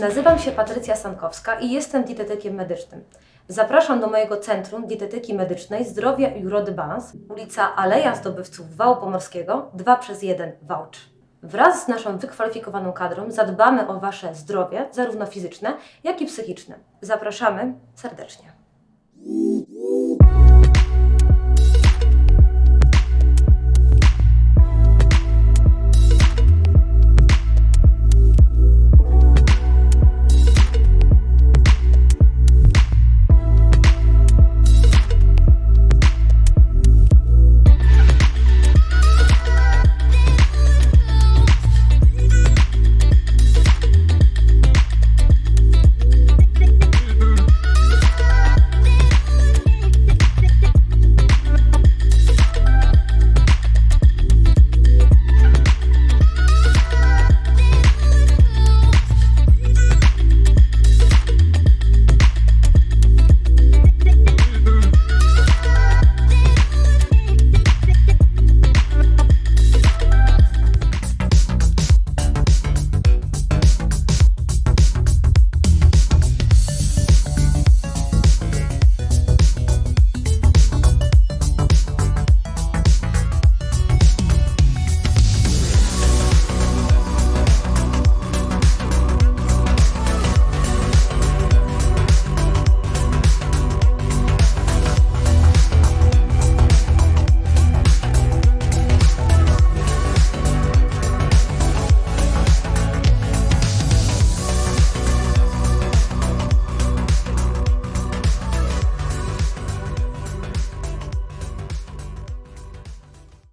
Nazywam się Patrycja Sankowska i jestem dietetykiem medycznym. Zapraszam do mojego Centrum Dietetyki Medycznej Zdrowia i Urody Bans, ulica Aleja Zdobywców Wału Pomorskiego 2 przez 1 Wałcz. Wraz z naszą wykwalifikowaną kadrą zadbamy o Wasze zdrowie, zarówno fizyczne, jak i psychiczne. Zapraszamy serdecznie.